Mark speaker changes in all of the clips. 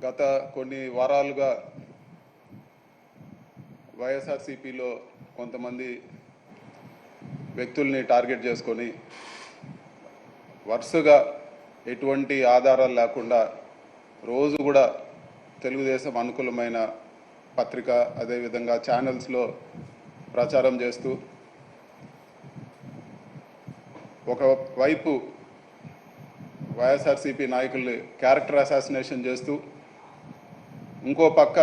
Speaker 1: గత కొన్ని వారాలుగా వైఎస్ఆర్సీపీలో కొంతమంది వ్యక్తుల్ని టార్గెట్ చేసుకొని వరుసగా ఎటువంటి ఆధారాలు లేకుండా రోజు కూడా తెలుగుదేశం అనుకూలమైన పత్రిక అదేవిధంగా ఛానల్స్లో ప్రచారం చేస్తూ ఒకవైపు వైఎస్ఆర్సీపీ నాయకుల్ని క్యారెక్టర్ అసాసినేషన్ చేస్తూ ఇంకో పక్క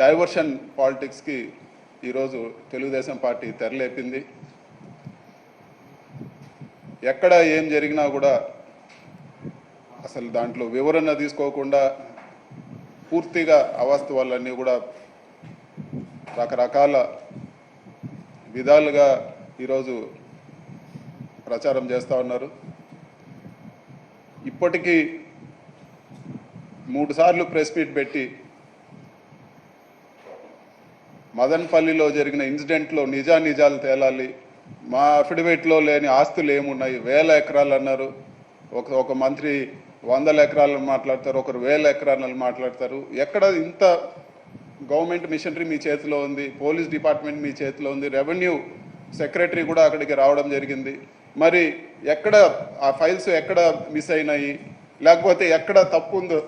Speaker 1: డైవర్షన్ పాలిటిక్స్కి ఈరోజు తెలుగుదేశం పార్టీ తెరలేపింది. ఎక్కడ ఏం జరిగినా కూడా అసలు దాంట్లో వివరణ తీసుకోకుండా పూర్తిగా అవాస్తవాలన్నీ కూడా రకరకాల విధాలుగా ఈరోజు ప్రచారం చేస్తూ ఉన్నారు. ఇప్పటికీ మూడు సార్లు ప్రెస్ మీట్ పెట్టి మదన్పల్లిలో జరిగిన ఇన్సిడెంట్లో నిజా నిజాలు తేలాలి మా అఫిడవిట్లో లేని ఆస్తులు ఏమున్నాయి వేల ఎకరాలు అన్నారు. ఒక ఒక మంత్రి వందల ఎకరాలను మాట్లాడతారు ఒకరు వేల ఎకరాలను మాట్లాడతారు. ఎక్కడ ఇంత గవర్నమెంట్ మిషనరీ మీ చేతిలో ఉంది పోలీస్ డిపార్ట్మెంట్ మీ చేతిలో ఉంది రెవెన్యూ సెక్రటరీ కూడా అక్కడికి రావడం జరిగింది. మరి ఎక్కడ ఆ ఫైల్స్ ఎక్కడ మిస్ అయినాయి లేకపోతే ఎక్కడ తప్పు ఉందో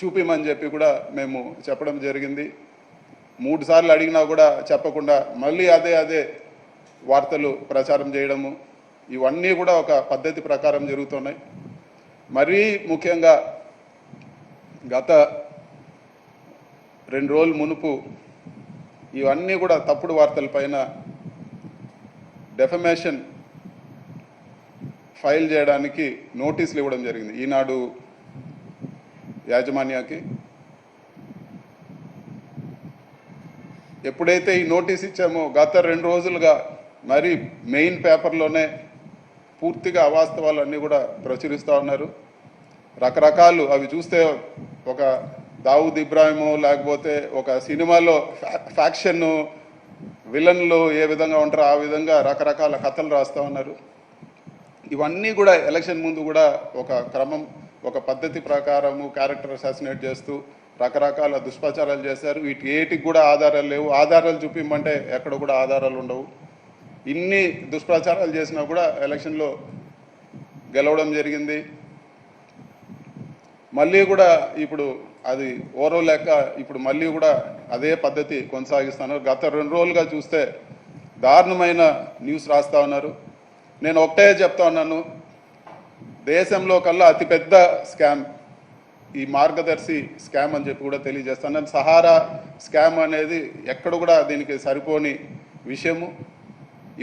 Speaker 1: చూపిమని చెప్పి కూడా మేము చెప్పడం జరిగింది. మూడు సార్లు అడిగినా కూడా చెప్పకుండా మళ్ళీ అదే అదే వార్తలు ప్రచారం చేయడము ఇవన్నీ కూడా ఒక పద్ధతి ప్రకారం జరుగుతున్నాయి. మరీ ముఖ్యంగా గత రెండు రోజుల మునుపు ఇవన్నీ కూడా తప్పుడు వార్తల పైన డెఫమేషన్ ఫైల్ చేయడానికి నోటీసులు ఇవ్వడం జరిగింది. ఈనాడు యాజమాన్యాకి ఎప్పుడైతే ఈ నోటీస్ ఇచ్చామో గత రెండు రోజులుగా మరి మెయిన్ పేపర్లోనే పూర్తిగా అవాస్తవాలన్నీ కూడా ప్రచురిస్తూ ఉన్నారు. రకరకాలు అవి చూస్తే ఒక దావుద్ ఇబ్రాహిము లేకపోతే ఒక సినిమాలో ఫ్యా- ఫ్యాక్షన్ విలన్లు ఏ విధంగా ఉంటారో ఆ విధంగా రకరకాల కథలు రాస్తూ ఉన్నారు. ఇవన్నీ కూడా ఎలక్షన్ ముందు కూడా ఒక క్రమం ఒక పద్ధతి ప్రకారము క్యారెక్టర్ అసాసినేట్ చేస్తూ రకరకాల దుష్ప్రచారాలు చేశారు. వీటి ఏటికి కూడా ఆధారాలు లేవు. ఆధారాలు చూపిమ్మంటే ఎక్కడ కూడా ఆధారాలు ఉండవు. ఇన్ని దుష్ప్రచారాలు చేసినా కూడా ఎలక్షన్లో గెలవడం జరిగింది. మళ్ళీ కూడా ఇప్పుడు అది ఓరో లెక్క ఇప్పుడు మళ్ళీ కూడా అదే పద్ధతి కొనసాగిస్తున్నారు. గత రెండు రోజులుగా చూస్తే దారుణమైన న్యూస్ రాస్తా ఉన్నారు. నేను ఒకటే చెప్తా ఉన్నాను. దేశంలో కల్లా అతిపెద్ద స్కామ్ ఈ మార్గదర్శి స్కామ్ అని చెప్పి కూడా తెలియజేస్తాను. సహారా స్కామ్ అనేది ఎక్కడ కూడా దీనికి సరిపోని విషయము.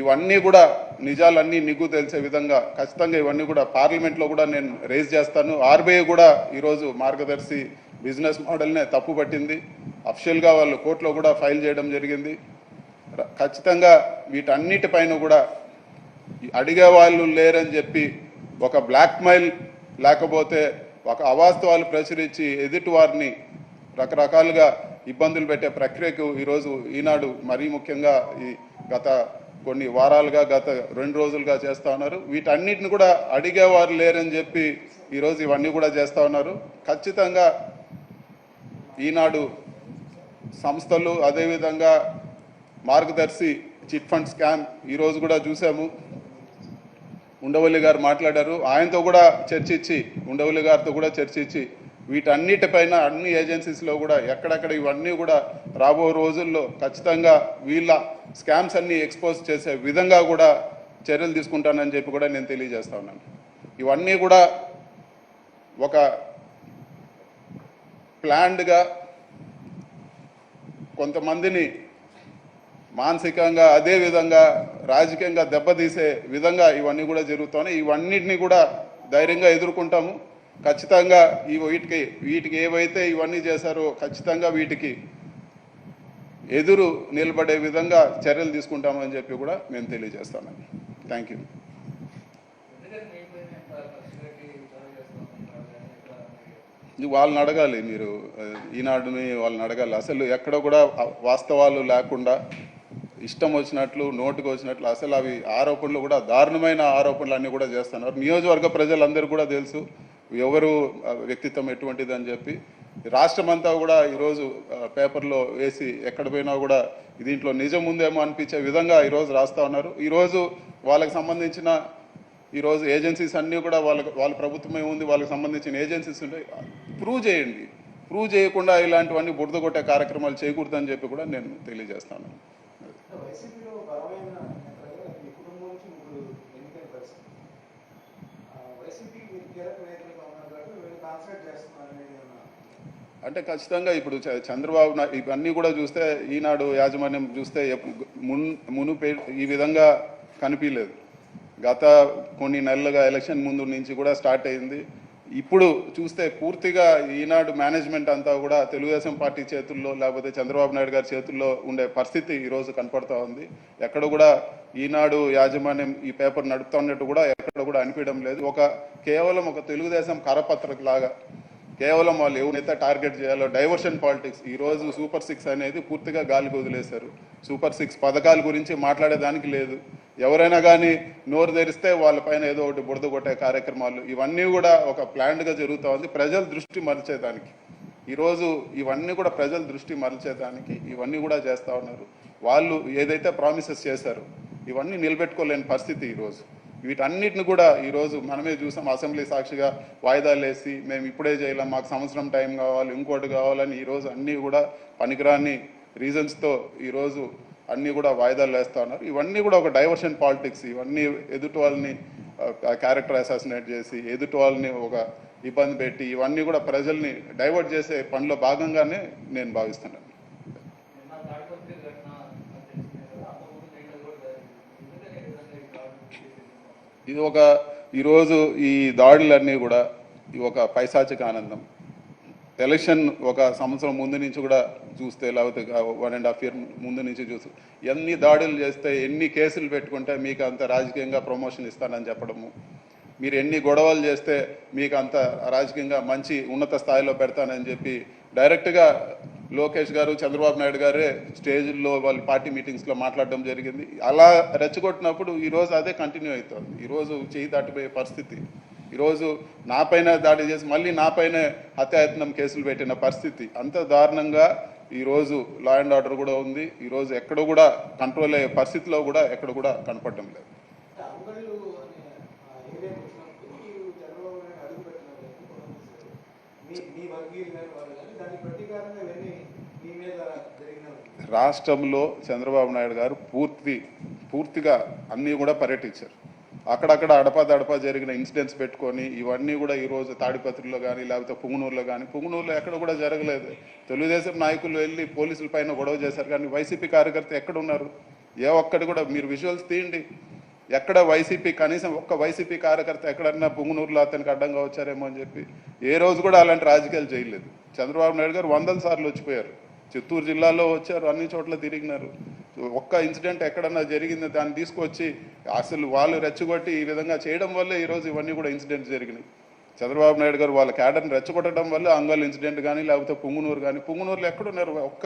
Speaker 1: ఇవన్నీ కూడా నిజాలన్నీ నిగ్గు తెలిసే విధంగా ఖచ్చితంగా ఇవన్నీ కూడా పార్లమెంట్లో కూడా నేను రేజ్ చేస్తాను. ఆర్బీఐ కూడా ఈరోజు మార్గదర్శి బిజినెస్ మోడల్నే తప్పు పట్టింది అఫిషియల్గా వాళ్ళు కోర్టులో కూడా ఫైల్ చేయడం జరిగింది. ఖచ్చితంగా వీటన్నిటిపైన కూడా అడిగే వాళ్ళు లేరని చెప్పి ఒక బ్లాక్మెయిల్ లేకపోతే ఒక అవాస్తవాలు ప్రచురించి ఎదుటి వారిని రకరకాలుగా ఇబ్బందులు పెట్టే ప్రక్రియకు ఈరోజు ఈనాడు మరీ ముఖ్యంగా ఈ గత కొన్ని వారాలుగా గత రెండు రోజులుగా చేస్తూ ఉన్నారు. వీటన్నిటిని కూడా అడిగేవారు లేరని చెప్పి ఈరోజు ఇవన్నీ కూడా చేస్తూ ఉన్నారు. ఖచ్చితంగా ఈనాడు సంస్థలు అదేవిధంగా మార్గదర్శి చిట్ ఫండ్ స్కామ్ ఈరోజు కూడా చూసాము. ఉండవల్లి గారు మాట్లాడారు. ఆయనతో కూడా చర్చించి ఉండవల్లి గారితో కూడా చర్చించి వీటన్నిటిపైన అన్ని ఏజెన్సీస్లో కూడా ఎక్కడెక్కడ ఇవన్నీ కూడా రాబో రోజుల్లో ఖచ్చితంగా వీళ్ళ స్కామ్స్ అన్ని ఎక్స్పోజ్ చేసే విధంగా కూడా చర్యలు తీసుకుంటానని చెప్పి కూడా నేను తెలియజేస్తా ఉన్నాను. ఇవన్నీ కూడా ఒక ప్లాన్డ్గా కొంతమందిని మానసికంగా అదే విధంగా రాజకీయంగా దెబ్బతీసే విధంగా ఇవన్నీ కూడా జరుగుతున్నాయి. ఇవన్నిటిని కూడా ధైర్యంగా ఎదుర్కొంటాము. ఖచ్చితంగా ఈ వీటికి వీటికి ఏవైతే ఇవన్నీ చేశారో ఖచ్చితంగా వీటికి ఎదురు నిలబడే విధంగా చర్యలు తీసుకుంటామని చెప్పి కూడా మేము తెలియజేస్తామండి. థ్యాంక్ యూ వాళ్ళని అడగాలి మీరు. ఈనాడుని వాళ్ళని అడగాలి. అసలు ఎక్కడ కూడా వాస్తవాలు లేకుండా ఇష్టం వచ్చినట్లు నోటుకు వచ్చినట్లు అసలు అవి ఆరోపణలు కూడా దారుణమైన ఆరోపణలు అన్నీ కూడా చేస్తున్నారు. నియోజకవర్గ ప్రజలందరూ కూడా తెలుసు ఎవరు వ్యక్తిత్వం ఎటువంటిది అని చెప్పి. రాష్ట్రమంతా కూడా ఈరోజు పేపర్లో వేసి ఎక్కడ పోయినా కూడా దీంట్లో నిజం ఉందేమో అనిపించే విధంగా ఈరోజు రాస్తా ఉన్నారు. ఈరోజు వాళ్ళకి సంబంధించిన ఈరోజు ఏజెన్సీస్ అన్నీ కూడా వాళ్ళకి వాళ్ళ ప్రభుత్వమే ఉంది వాళ్ళకి సంబంధించిన ఏజెన్సీస్ ఉంటాయి ప్రూవ్ చేయండి. ప్రూవ్ చేయకుండా ఇలాంటివన్నీ బురద కొట్టే కార్యక్రమాలు చేయకూడదని చెప్పి కూడా నేను తెలియజేస్తాను
Speaker 2: వైసీపీలో బలమైన నేతలుగా మీ కుటుంబం నుంచి ముగ్గురు ఎన్నికైన పరిస్థితి. వైసీపీ మీరు కీలక నేతలుగా ఉన్నారు కాబట్టి వీళ్ళు కాన్సన్ట్రేట్ చేస్తున్నారు అనేది
Speaker 1: అంటే ఖచ్చితంగా ఇప్పుడు చంద్రబాబు ఇవన్నీ కూడా చూస్తే ఈనాడు యాజమాన్యం చూస్తే మున్ మునుపే ఈ విధంగా కనిపించలేదు గత కొన్ని నెలలుగా ఎలక్షన్ ముందు నుంచి కూడా స్టార్ట్ అయింది. ఇప్పుడు చూస్తే పూర్తిగా ఈనాడు మేనేజ్మెంట్ అంతా కూడా తెలుగుదేశం పార్టీ చేతుల్లో లేకపోతే చంద్రబాబు నాయుడు గారి చేతుల్లో ఉండే పరిస్థితి ఈరోజు కనపడతా ఉంది. ఎక్కడ కూడా ఈనాడు యాజమాన్యం ఈ పేపర్ నడుపుతా ఉన్నట్టు కూడా ఎక్కడ కూడా అనిపించడం లేదు. ఒక కేవలం ఒక తెలుగుదేశం కరపత్రక లాగా కేవలం వాళ్ళు ఎవరైతే టార్గెట్ చేయాలో డైవర్షన్ పాలిటిక్స్ ఈ రోజు సూపర్ సిక్స్ అనేది పూర్తిగా గాలికి వదిలేశారు. సూపర్ సిక్స్ పథకాల గురించి మాట్లాడేదానికి లేదు. ఎవరైనా కానీ నోరు తెరిస్తే వాళ్ళపైన ఏదో ఒకటి బురద కొట్టే కార్యక్రమాలు ఇవన్నీ కూడా ఒక ప్లాన్డ్గా జరుగుతూ ఉంది. ప్రజల దృష్టి మరిచేదానికి. ఈరోజు ఇవన్నీ కూడా ప్రజల దృష్టి మరల్చేదానికి ఇవన్నీ కూడా చేస్తూ ఉన్నారు. వాళ్ళు ఏదైతే ప్రామిసెస్ చేశారో ఇవన్నీ నిలబెట్టుకోలేని పరిస్థితి ఈరోజు వీటన్నిటిని కూడా ఈరోజు మనమే చూసాం. అసెంబ్లీ సాక్షిగా వాయిదాలు వేసి మేము ఇప్పుడే చేయలేం మాకు సంవత్సరం టైం కావాలి ఇంకోటి కావాలని ఈరోజు అన్నీ కూడా పనికిరాని రీజన్స్తో ఈరోజు అన్నీ కూడా వాయిదాలు వేస్తూ ఉన్నారు. ఇవన్నీ కూడా ఒక డైవర్షన్ పాలిటిక్స్ ఇవన్నీ ఎదుటి వాళ్ళని క్యారెక్టర్ అసాసినేట్ చేసి ఎదుటి వాళ్ళని ఒక ఇబ్బంది పెట్టి ఇవన్నీ కూడా ప్రజల్ని డైవర్ట్ చేసే పనిలో భాగంగానే నేను భావిస్తున్నాను. ఇది ఒక ఈరోజు ఈ దాడులన్నీ కూడా ఇది ఒక పైశాచిక ఆనందం. ఎలక్షన్ ఒక సంవత్సరం ముందు నుంచి కూడా చూస్తే లేకపోతే వన్ అండ్ హాఫ్ ఇయర్ ముందు నుంచి చూస్తే ఎన్ని దాడులు చేస్తే ఎన్ని కేసులు పెట్టుకుంటే మీకు అంత రాజకీయంగా ప్రమోషన్ ఇస్తానని చెప్పడము. మీరు ఎన్ని గొడవలు చేస్తే మీకు అంత రాజకీయంగా మంచి ఉన్నత స్థాయిలో పెడతానని చెప్పి డైరెక్ట్గా లోకేష్ గారు చంద్రబాబు నాయుడు గారే స్టేజ్లో వాళ్ళ పార్టీ మీటింగ్స్లో మాట్లాడడం జరిగింది. అలా రెచ్చగొట్టినప్పుడు ఈరోజు అదే కంటిన్యూ అవుతుంది. ఈరోజు చేయి దాటిపోయే పరిస్థితి. ఈరోజు నాపైన దాడి చేసి మళ్ళీ నాపైన హత్యాయత్నం కేసులు పెట్టిన పరిస్థితి అంత దారుణంగా ఈరోజు లా అండ్ ఆర్డర్ కూడా ఉంది. ఈరోజు ఎక్కడ కూడా కంట్రోల్ అయ్యే పరిస్థితిలో కూడా ఎక్కడ కూడా కనపడడం లేదు. రాష్ట్రంలో చంద్రబాబు నాయుడు గారు పూర్తి పూర్తిగా అన్నీ కూడా పర్యటించారు. అక్కడక్కడ అడపాదడపా జరిగిన ఇన్సిడెంట్స్ పెట్టుకొని ఇవన్నీ కూడా ఈరోజు తాడిపత్రిలో కానీ లేకపోతే పుంగనూరులో కానీ పుంగనూరులో ఎక్కడ కూడా జరగలేదు. తెలుగుదేశం నాయకులు వెళ్ళి పోలీసుల పైన గొడవ చేశారు. కానీ వైసీపీ కార్యకర్త ఎక్కడ ఉన్నారు ఏ ఒక్కటి కూడా మీరు విజువల్స్ తీయండి. ఎక్కడ వైసీపీ కనీసం ఒక్క వైసీపీ కార్యకర్త ఎక్కడన్నా పుంగునూరులో అతనికి అడ్డంగా వచ్చారేమో అని చెప్పి ఏ రోజు కూడా అలాంటి రాజకీయాలు చేయలేదు. చంద్రబాబు నాయుడు గారు వందల సార్లు వచ్చిపోయారు. చిత్తూరు జిల్లాలో వచ్చారు అన్ని చోట్ల తిరిగినారు. ఒక్క ఇన్సిడెంట్ ఎక్కడన్నా జరిగింది దాన్ని తీసుకొచ్చి అసలు వాళ్ళు రెచ్చగొట్టి ఈ విధంగా చేయడం వల్లే ఈరోజు ఇవన్నీ కూడా ఇన్సిడెంట్స్ జరిగినాయి. చంద్రబాబు నాయుడు గారు వాళ్ళ క్యాడర్ని రెచ్చగొట్టడం వల్ల అంగల్ ఇన్సిడెంట్ కానీ లేకపోతే పుంగునూరు కానీ పుంగునూరులో ఎక్కడున్నారు ఒక్క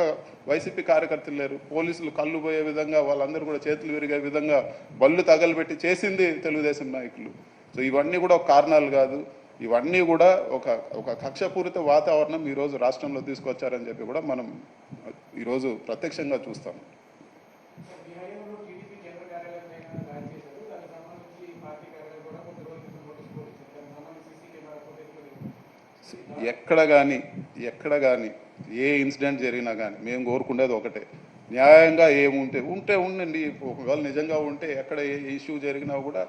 Speaker 1: వైసీపీ కార్యకర్తలు లేరు. పోలీసులు కళ్ళు పోయే విధంగా వాళ్ళందరూ కూడా చేతులు విరిగే విధంగా బళ్ళు తగలబెట్టి చేసింది తెలుగుదేశం నాయకులు. సో ఇవన్నీ కూడా ఒక కారణాలు కాదు. ఇవన్నీ కూడా ఒక ఒక కక్షపూరిత వాతావరణం ఈరోజు రాష్ట్రంలో తీసుకొచ్చారని చెప్పి కూడా మనం ఈరోజు ప్రత్యక్షంగా చూస్తాం
Speaker 2: మీ హయాంలో టీడీపీ కేంద్ర కార్యాలయం పైన దాడి చేశారు దానికి సంబంధించి పార్టీ కార్యాలయం కూడా కొద్ది రోజుల క్రితం నోటీస్ కూడా ఇచ్చారు దానికి సంబంధించి సీసీ కెమెరా ఫుటేజ్ కూడా ఉంది.
Speaker 1: ఎక్కడ కానీ ఎక్కడ కానీ ఏ ఇన్సిడెంట్ జరిగినా కానీ మేము కోరుకునేది ఒకటే. న్యాయంగా ఏముంటే ఉంటే ఉండండి. ఒకవేళ నిజంగా ఉంటే ఎక్కడ ఏ ఇష్యూ జరిగినా కూడా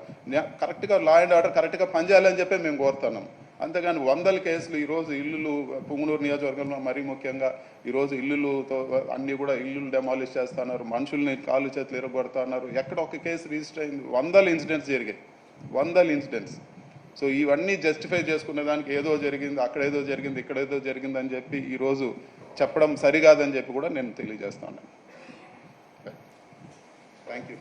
Speaker 1: కరెక్ట్గా లా అండ్ ఆర్డర్ కరెక్ట్గా పనిచేయాలని చెప్పి మేము కోరుతున్నాం. అంతేగాని వందల కేసులు ఈరోజు ఇల్లులు పుంగనూరు నియోజకవర్గంలో మరీ ముఖ్యంగా ఈరోజు ఇల్లులతో అన్నీ కూడా ఇల్లులు డెమాలిష్ చేస్తున్నారు మనుషుల్ని కాళ్ళు చేతులు ఇరగొడుతున్నారు. ఎక్కడ ఒక కేసు రిజిస్టర్ అయింది వందల ఇన్సిడెంట్స్ జరిగాయి. వందల ఇన్సిడెంట్స్. సో ఇవన్నీ జస్టిఫై చేసుకునే దానికి ఏదో జరిగింది అక్కడ ఏదో జరిగింది ఇక్కడ ఏదో జరిగింది అని చెప్పి ఈరోజు చెప్పడం సరికాదని చెప్పి కూడా నేను తెలియజేస్తాను థ్యాంక్ యూ